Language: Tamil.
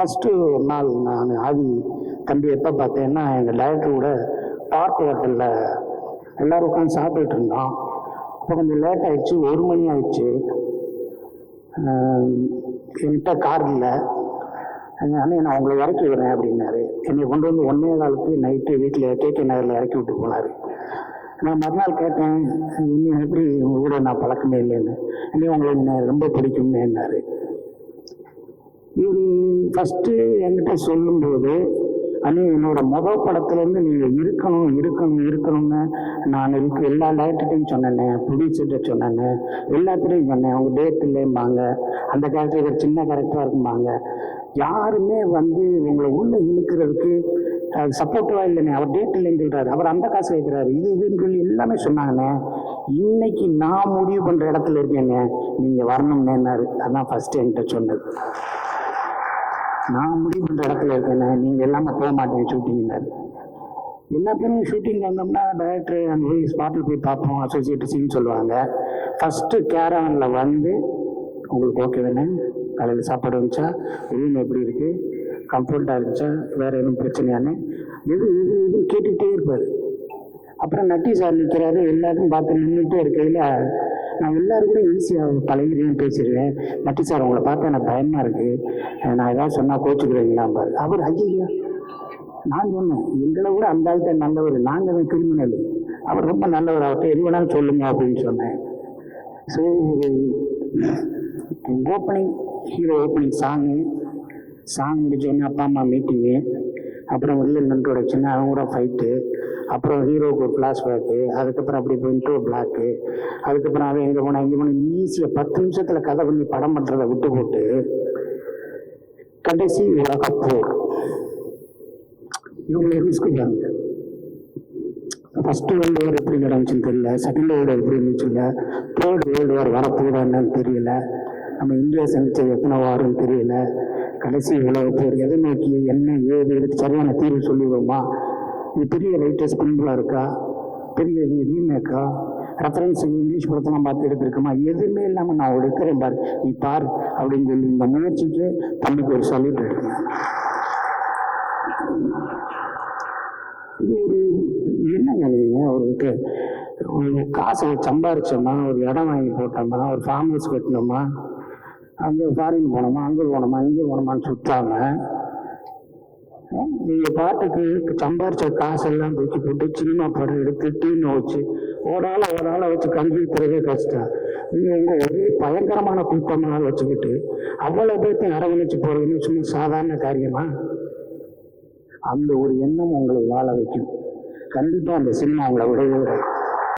ஃபஸ்ட்டு ஒரு நாள் நான் ஆதி தம்பி எப்போ பார்த்தேன்னா எங்கள் டைரக்டர் கூட பார்க் ஹோட்டலில் எல்லோரும் உட்காந்து சாப்பிட்டுட்டு இருந்தோம் அப்போ கொஞ்சம் லேட் ஆயிடுச்சு ஒரு மணி ஆயிடுச்சு. என்கிட்ட கார் இல்லை. அதனால் நான் உங்களை இறக்கி விடுறேன் அப்படின்னாரு. என்னை கொண்டு வந்து ஒன்றே காலத்துக்கு நைட்டு வீட்டில் கேகே நகரில் இறக்கி விட்டு போனார். நான் மறுநாள் கேட்டேன் இன்னும் எப்படி உங்க கூட நான் பழக்கமே இல்லைன்னு? இன்னும் உங்களுக்கு ரொம்ப ரொம்ப பிடிக்கும்னேன்னாரு இவர் ஃபஸ்ட்டு என்கிட்ட சொல்லும்போது அண்ணே என்னோட மொதல் படத்துலேருந்து நீங்கள் இருக்கணும் இருக்கணும் இருக்கணும்னு நான் இருக்கு எல்லா டைரக்டர்ட்டையும் சொன்னேனே ப்ரொடியூசர்கிட்ட சொன்னேனே எல்லாத்துலேயும் சொன்னேன் அவங்க டேட் இல்லைம்பாங்க அந்த கேரக்டர் ஒரு சின்ன கேரக்டராக இருக்கும்பாங்க. யாருமே வந்து உங்களை உள்ளே இழுக்கிறதுக்கு சப்போர்ட்டிவாக இல்லைண்ணே அவர் டேட் இல்லைன்னு சொல்கிறாரு அவர் அந்த காசு கேட்குறாரு. இது இதுன்னு சொல்லி எல்லாமே சொன்னாங்கண்ணே. இன்னைக்கு நான் முடிவு பண்ணுற இடத்துல இருக்கேண்ணே நீங்கள் வரணும்னேன்னாரு. அதான் ஃபஸ்ட்டு என்கிட்ட சொன்னது. நான் முடிவு பண்ற இடத்துல இருக்கேண்ணே நீங்கள் எல்லாமே போக மாட்டேன் ஷூட்டிங்ல எல்லாத்தையும் ஷூட்டிங் வந்தோம்னா டைரக்டர் அங்கே போய் ஸ்பாட்டில் போய் பார்ப்போம் அசோசியேட் சீன் சொல்லுவாங்க. ஃபஸ்ட்டு கேரவனில் வந்து உங்களுக்கு ஓகே தானே? காலையில் சாப்பாடு வந்துச்சா? ரூம் எப்படி இருக்குது கம்ஃபர்ட்டாக இருந்துச்சா? வேறு எதுவும் பிரச்சனையானு? இது இது இது கேட்டுக்கிட்டே இருப்பார். அப்புறம் நட்டி சார் நிற்கிறாரு எல்லாருக்கும் பார்த்து நின்றுட்டே இருக்கையில் நான் எல்லாரும் கூட ஈஸியாக பழகிறேன் பேசிடுவேன் நட்டி சார் உங்களை பார்த்தா எனக்கு பயமாக இருக்குது நான் ஏதாவது சொன்னால் கோச்சுக்கிறீங்களா? பாரு. அவர் ஐயா நான் சொன்னேன் எங்களை கூட அந்த ஆள்கிட்ட நல்லவர் நாங்கள் தான் கிரிமினல். அவர் ரொம்ப நல்லவர் அவர்கிட்ட எது வேணாலும் சொல்லுங்க அப்படின்னு சொன்னேன். So opening hero opening song song முடிச்சோடனே அப்பா அம்மா மீட்டிங்கு அப்புறம் உள்ள சின்ன அவங்க கூட ஃபைட்டு அப்புறம் ஹீரோவுக்கு ஒரு ஃப்ளாஷ்பேக்கு அதுக்கப்புறம் அப்படி போயிட்டு ஒரு பிளாக்கு அதுக்கப்புறம் அவன் எங்கே போனால் இங்கே போனால் ஈஸியாக பத்து நிமிஷத்தில் கதை பண்ணி படம் பண்ணுறதை விட்டு போட்டு கடைசி உலகப்போர் இவங்களை ரிஸ்க்குறாங்க ஃபஸ்ட்டு வேர்ல்டு வார் எப்படி நடந்துச்சுன்னு தெரியல செகண்ட் வேர்ல்டு எப்படி இருந்துச்சுல்ல தேர்ட் வேர்ல்டு வார் வரப்போகுதா என்னன்னு தெரியல நம்ம இந்தியா சந்தித்த எத்தனை வாருன்னு தெரியல கடைசி உலக போர் எதை நோக்கி என்ன ஏது இதுக்கு சரியான தீர்வு சொல்லிடுவோமா? இது பெரிய ரைட்டர்ஸ் பின்புலாக இருக்கா? பெரிய ரீமேக்கா? ரெஃபரன்ஸ் இங்கிலீஷ் படத்தெல்லாம் பார்த்து எடுத்திருக்கோமா? எதுவுமே இல்லாமல் நான் எடுக்கிறேன் பார். நீ பார் அப்படின்னு சொல்லி இந்த முயற்சிக்கு தம்பிக்கு ஒரு சல்யூட் எடுக்கணும் இது ஒரு என்னங்க நீங்கள் அவருக்கு ஒரு காசை சம்பாரிச்சோமா ஒரு இடம் வாங்கி போட்டோமா ஒரு ஃபார்ம் ஹவுஸ் கட்டினோமா அங்கே ஃபாரின் போனோமா அங்கே போனோமா இங்கே போனோமான்னு சுத்தாம நீங்கள் பாட்டுக்கு சம்பாரிச்ச காசெல்லாம் தூக்கி போட்டு சினிமா படம் எடுத்து டீமை வச்சு ஓடால ஓடால வச்சு கண்டிக்கிறதே கஷ்டம். நீங்கள் உங்கள் ஒரே பயங்கரமான கூட்டமாக வச்சுக்கிட்டு அவ்வளோ பேர்த்தையும் அரவணைச்சு போகிறதுன்னு சும்மா சாதாரண காரியமா? அந்த ஒரு எண்ணம் உங்களை வாழ வைக்கும். கண்டிப்பாக அந்த சினிமா உங்களை விடவே